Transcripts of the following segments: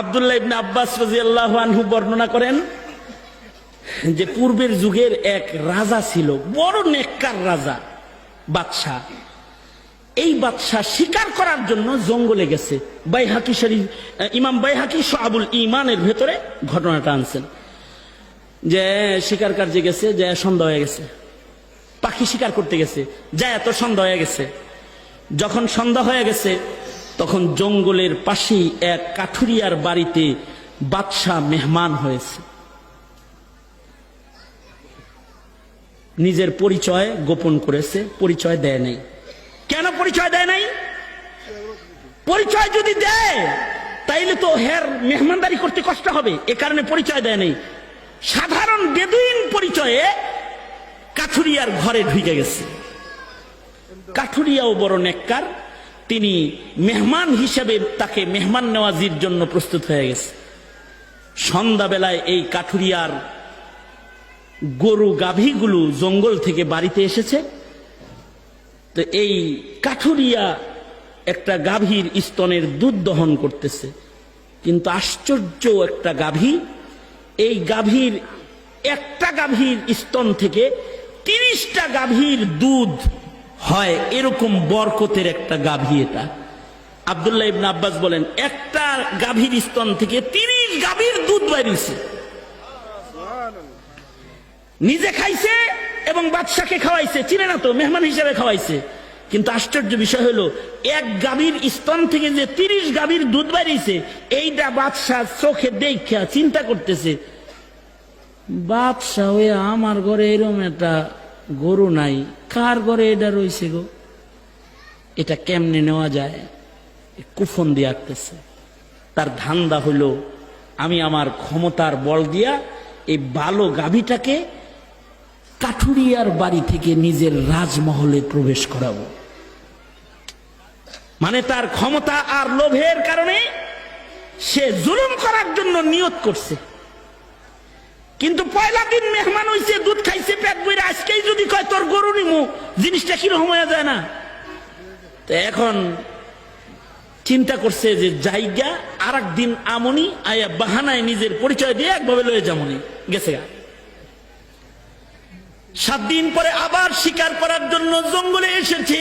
আবদুল্লাহ ইবনে আব্বাস রাদিয়াল্লাহু আনহু বর্ণনা করেন যে পূর্বের যুগের এক রাজা ছিল, বড় নেককার রাজা, বাদশাহ। এই বাদশাহ শিকার করার জন্য জঙ্গলে গেছে। বাইহাকি শরীফ ইমাম বাইহাকি আবুল ইমানের ভেতরে ঘটনাটা আনছেন। যে শিকার কার্যে গেছে, যে সন্ধ্যা হয়ে গেছে। পাখি শিকার করতে গেছে যা এত সন্ধ্যা হয়ে গেছে। যখন সন্ধ্যা হয়ে গেছে তখন জঙ্গলের পাশেই এক কাঠুরিয়ার বাড়িতে বাদশাহ মেহমান হয়েছে। নিজের পরিচয় গোপন করেছে, পরিচয় দেয় নাই। কেন পরিচয় দেয় নাই? পরিচয় যদি দেয়, তাইলে তো হের মেহমানদারি করতে কষ্ট হবে। এ কারণে পরিচয় দেয় নাই। সাধারণ বেদুইন পরিচয়ে কাঠুরিয়ার ঘরে ঢুকে গেছে। কাঠুরিয়াও বড় নেককার তিনি মেহমান হিসেবে তাকে মেহমান নেওয়াজির জন্য প্রস্তুত হয়ে গেছে। সন্ধ্যাবেলায় এই কাঠুরিয়ার গরু গাভীগুলো জঙ্গল থেকে বাড়িতে এসেছে। তো এই কাঠুরিয়া একটা গাভীর স্তনের দুধ দহন করতেছে। কিন্তু আশ্চর্য একটা গাভী, এই গাভীর একটা গাভীর স্তন থেকে তিরিশটা গাভীর দুধ হয় এরকম বরকতের একটা গাভী এটা। আবদুল্লাহ ইবনে আব্বাস বলেন, একটা গাভীর স্তন থেকে তিরিশ গাভীর দুধ বাইরেছে নিজে খাইছে এবং বাদশাকে খাওয়াইছে, চিনে না তো, মেহমান হিসেবে খাওয়াইছে। কিন্তু আশ্চর্য বিষয় হলো, এক গাভীর স্তন থেকে যে তিরিশ গাভীর দুধ বাড়িয়েছে এইটা বাদশাহ চোখে দেখা চিন্তা করতেছে বাদশাহ আমার ঘরে এরম একটা গরু নাই, কার ঘরে এটা রয়েছে গো? এটা কেমনে নেওয়া যায়? কুফন দিয়ে আঁকতেছে। তার ধান্দা হইল, আমি আমার ক্ষমতার বল দিয়া এই বালো গাভীটাকে কাঠুরিয়ার বাড়ি থেকে নিজের রাজমহলে প্রবেশ করাবো। মানে তার ক্ষমতা আর লোভের কারণে সে জুলুম করার জন্য নিয়ত করছে। কিন্তু পয়লা দিন মেহমান হইছে, দুধ খাইছে, পেট বইরে আজকেই যদি কয় তোর গরু নিমু, জিনিসটা কীরকম হয়ে যায় না? তো এখন চিন্তা করছে যে জায়গা আর দিন আমনি আয়া বাহানায় নিজের পরিচয় দিয়ে একভাবে লয়ে যামনি। গেছে সাত দিন পরে আবার শিকার করার জন্য জঙ্গলে এসেছে।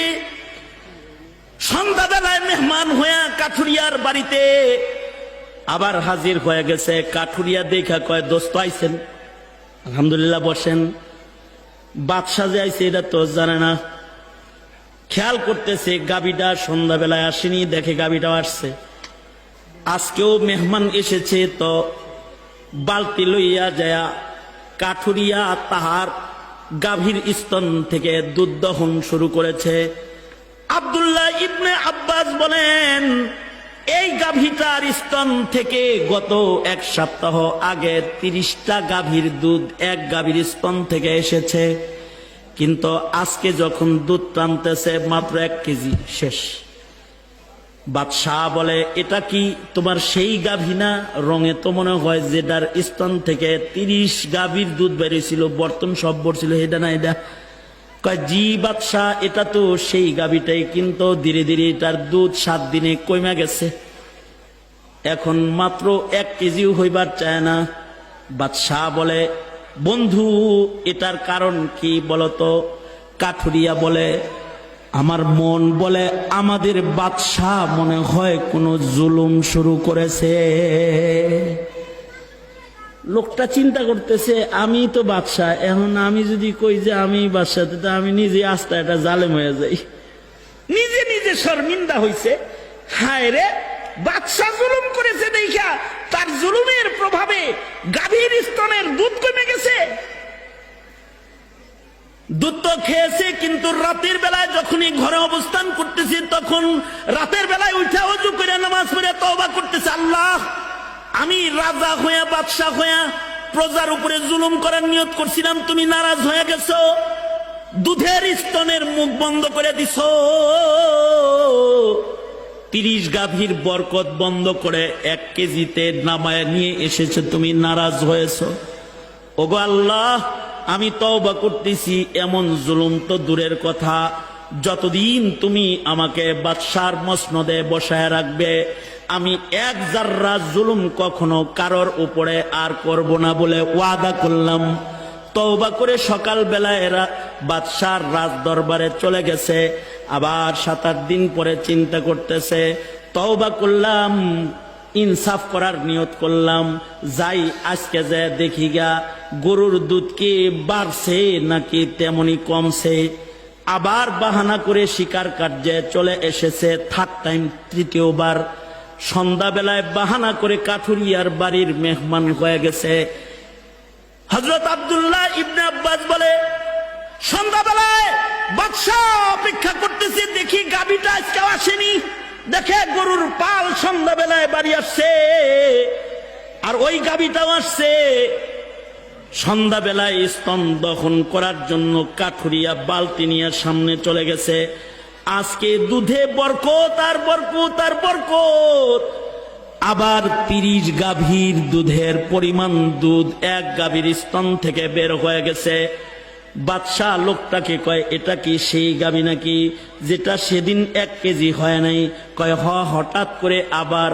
সন্ধ্যাবেলায় মেহমান হইয়া কাঠুরিয়ার বাড়িতে আবার হাজির হয়ে গেছে, কাঠুরিয়া দেখা কয়, দোস্ত আইছেন? আলহামদুলিল্লাহ বসেন। বাদশাহ যে আইছে, এটা তো জানে না। খেয়াল করতেছে, গাবিটা সন্ধ্যাবেলায় আসেনি, দেখে গাবিটাও আসছে। আজকেও মেহমান এসেছে, তো বালতি লইয়া যায়া কাঠুরিয়া তাহার গাভীর স্তন থেকে দুধ দহন শুরু করেছে। আব্দুল্লাহ ইবনে আব্বাস বলেন এই গাভীটার স্তন থেকে গত এক সপ্তাহ আগে তিরিশটা গাভীর দুধ এক গাভীর স্তন থেকে এসেছে। কিন্তু আজকে যখন দুধ টানতেছে মাত্র এক কেজি শেষ। বাদশাহ বলে, এটা কি তোমার সেই গাভী না? রঙে তো মনে হয় যেটার স্তন থেকে তিরিশ গাভীর দুধ বেরিয়েছিল, বর্তন সব বড়ছিল এটা না এটা জি বাদশাহ, এটা তো সেই গাভীটাই কিন্তু ধীরে ধীরে এটার দুধ সাত দিনে কমে গেছে। এখন মাত্র এক কেজিও হইবার চায় না। বাদশাহ বলে, বন্ধু, এটার কারণ কি বলতো? কাঠুরিয়া বলে, আমার মন বলে, আমাদের বাদশাহ মনে হয় কোনো জুলুম শুরু করেছে। লোকটা চিন্তা করতেছে, আমি তো বাদশাহ এখন আমি যদি কই যে আমি বাদশাহ তো আমি নিজে আস্তে একটা জালেম হয়ে যাই। নিজে নিজে শর্মিন্দা হইছে। হায় রে বাদশাহ জুলুম করেছে দেখা তার জুলুমের প্রভাবে গাভীর স্তনের দুধ কমে গেছে। দুধ তো খেয়েছে, কিন্তু রাতের বেলায় যখনই ঘরে অবস্থান করতেছি, তখন রাতের বেলায় উঠে অজু করে নামাজ পড়ে তওবা করতেছে আল্লাহ আমি রাজা হইয়া, বাদশাহ হইয়া প্রজার উপরে জুলুম করার নিয়ত করছিলাম, তুমি নারাজ হয়ে গেছো। দুধের স্তনের মুখ বন্ধ করে দিছ। তিরিশ গাভীর বরকত বন্ধ করে এক কেজিতে নামায় নিয়ে এসেছে, তুমি নারাজ হয়েছ। ওগো আল্লাহ, আমি তওবা করতেছি, এমন জুলুম তো দূরের কথা। যতদিন তুমি আমাকে বাদশার মসনদে বসায় রাখবে, আমি এক জাররা জুলুম কখনো কারোর উপরে আর করব না বলে ওয়াদা করলাম। তওবা করে সকাল বেলায় এরা বাদশার রাজ দরবারে চলে গেছে, আবার সাত আট দিন পরে চিন্তা করতেছে, তওবা করলাম, ইনসাফ করার নিয়ত করলাম, যাই আজকে যে দেখি গা, গরুর দুধ কি বাড়ছে নাকি তেমনি কমছে? আবার বাহানা করে শিকার কার্যে চলে এসেছে থার্ড টাইম তৃতীয়বার। সন্ধ্যাবেলায় বাহানা করে কাঠুরিয়ার বাড়ির মেহমান হয়ে গেছে। হজরত আবদুল্লাহ ইবনে আব্বাস বলে, সন্ধ্যাবেলায় বাদশাহ অপেক্ষা করতেছে, দেখি গাবিটা আজকে আসেনি। দেখে গরুর পাল সন্ধ্যাবেলায় বাড়ি আসছে, আর ওই গাবিটাও আসছে। সন্ধ্যাবেলায় স্তন দহন করার জন্য কাঠুরিয়া বালতি নিয়ে সামনে চলে গেছে। আজকে দুধে বরকত আর বরকত আর বরকত। আবার তিরিশ গাভীর দুধের পরিমাণ দুধ এক গাভীর স্তন থেকে বের হয়ে গেছে। বাদশাহ লোকটাকে কয়, এটা কি সেই গাভী নাকি যেটা সেদিন এক কেজি হয় নাই? কয়, হ, হঠাৎ করে আবার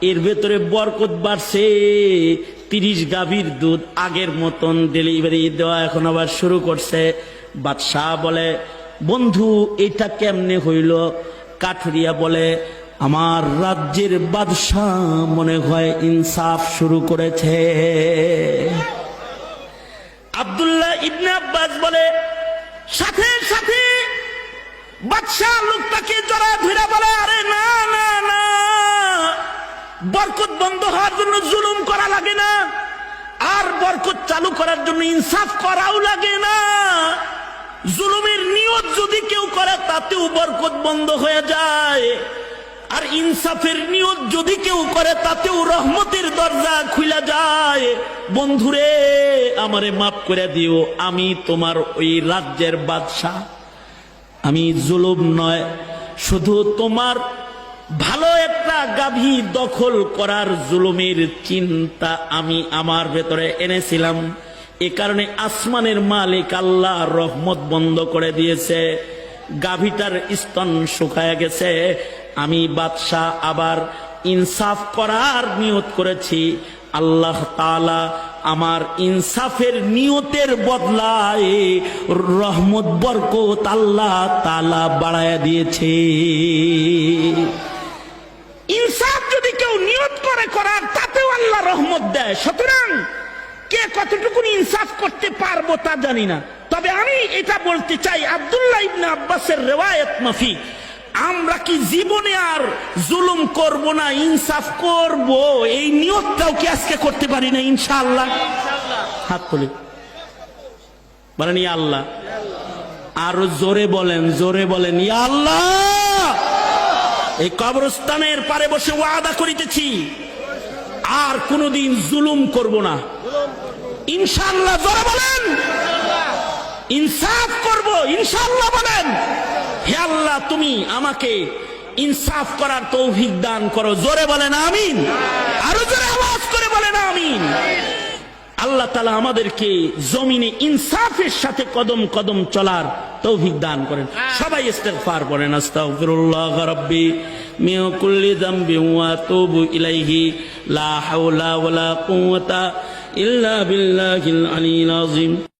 এর ভেতরে বরকত বাড়ছে। তিরিশ গাভীর দুধ আগের মতন ডেলিভারি দেওয়া এখন আবার শুরু করছে। বাদশাহ বলে, বন্ধু, এটা কেমনে হইল? কাঠুরিয়া বলে, আমার রাজ্যের বাদশাহ মনে হয় ইনসাফ শুরু করেছে। আব্দুল্লাহ ইবনে আব্বাস বলে, সাথে সাথে বাদশাহ লোকটাকে জড়া ধরে বলে, আরে না না না বরকত বন্ধ হওয়ার জন্য জুলুম করা লাগে না। আর বরকত চালু করার জন্য ইনসাফ করাও লাগে না। জুলুমের নিয়ত যদি কেউ করে, তাতেও বরকত বন্ধ হয়ে যায়। আর ইনসাফের নিয়ত যদি কেউ করে, তাতেও রহমতের দরজা খুলে যায়। বন্ধুরে, আমারে মাফ করে দিও, আমি তোমার ওই রাজ্যের বাদশাহ। আমি জুলুম নয়, শুধু তোমার ভালো একটা গাভী দখল করার জুলুমের চিন্তা আমি আমার ভেতরে এনেছিলাম। এ কারণে আসমানের মালিক আল্লাহ রহমত বন্ধ করে দিয়েছে। গাভীটার স্তন শুকায় গেছে। আমি বাদশাহ আবার ইনসাফ করার নিয়ত করেছি। আল্লাহ তালা আমার ইনসাফের নিয়তের বদলায় রহমত, বরকত আল্লাহ তালা বাড়ায় দিয়েছে। ইনসাফ যদি কেউ নিয়ত করে করার, তাতেও আল্লাহ রহমত দেয়। সুতরাং কে কতটুকু ইনসাফ করতে পারব তা জানি না। তবে আমি এটা বলতে চাই, আব্দুল্লাহ ইবনে আব্বাসের রেওয়ায়ত মাফি আমরা কি জীবনে আর জুলুম করব না, ইনসাফ করব? এই নিয়তটাও কি আজকে করতে পারি না, ইনশাআল্লাহ? হাত তুলি। বলেন, ইয়া আল্লাহ। আরও জোরে বলেন জোরে বলেন, ইয়া আল্লাহ! এই কবরস্থানের পারে বসে ওয়াদা করিতেছি, আর কোনদিন জুলুম করব না। ইনশাল্লাহ জোরে বলেন, ইনসাফ করব ইনশাল্লাহ বলেন। হে আল্লাহ, তুমি আমাকে ইনসাফ করার তৌফিক দান করো। জোরে বলেন আমিন। আরও জোরে আওয়াজ করে বলেন আমিন। আল্লাহ তালা আমাদেরকে জমিনে ইনসাফের সাথে কদম কদম চলার তৌফিক দান করেন। সবাই ইস্তেগফার করেন আস্তাগফিরুল্লাহ রাব্বি মিন কুল্লি যামবি ওয়া তুবু ইলাইহি লা হাওলা ওয়ালা কুওয়াতা ইল্লা বিল্লাহিল আলিয়্যিল আযীম।